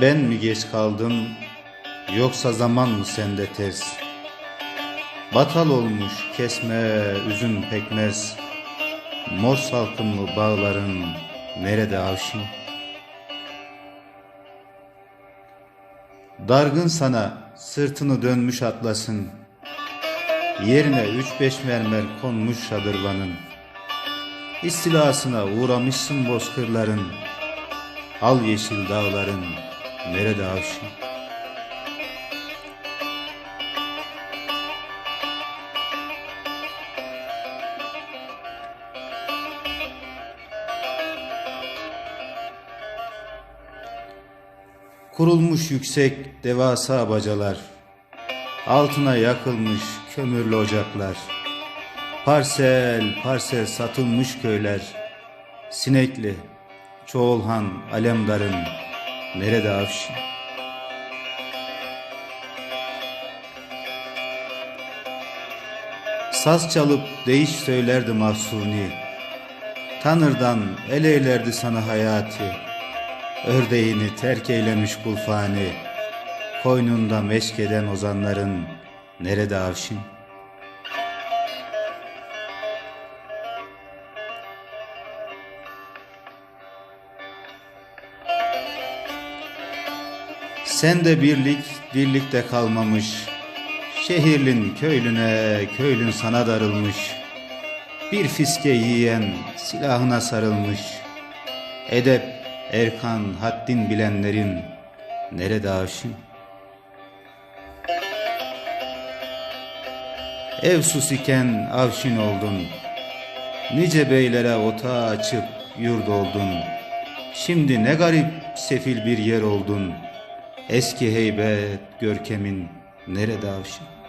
Ben mi geç kaldım yoksa zaman mı sende tez? Batal olmuş kesme üzüm pekmez. Mor salkımlı bağların nerede avşin? Dargın sana sırtını dönmüş atlasın. Yerine üç beş mermer konmuş şadırvanın. İstilasına uğramışsın bozkırların. Al yeşil dağların nerede avşin? Kurulmuş yüksek devasa bacalar, altına yakılmış kömürlü ocaklar, parsel parsel satılmış köyler, sinekli, çoğulhan alemdarın nerede avşin? Saz çalıp değiş söylerdi mahsuni, Tanırdan el eylerdi sana hayati, Ördeğini terk eylemiş kulfani, Koynunda meşkeden ozanların nerede avşin? Sen de birlik birlikte kalmamış, Şehirlin köylüne köylün sana darılmış, Bir fiske yiyen silahına sarılmış, Edep, erkan, haddin bilenlerin nerede avşin? Evsus iken avşin oldun, Nice beylere ota açıp yurt oldun, Şimdi ne garip sefil bir yer oldun, Eski heybet görkemin nerede avşin?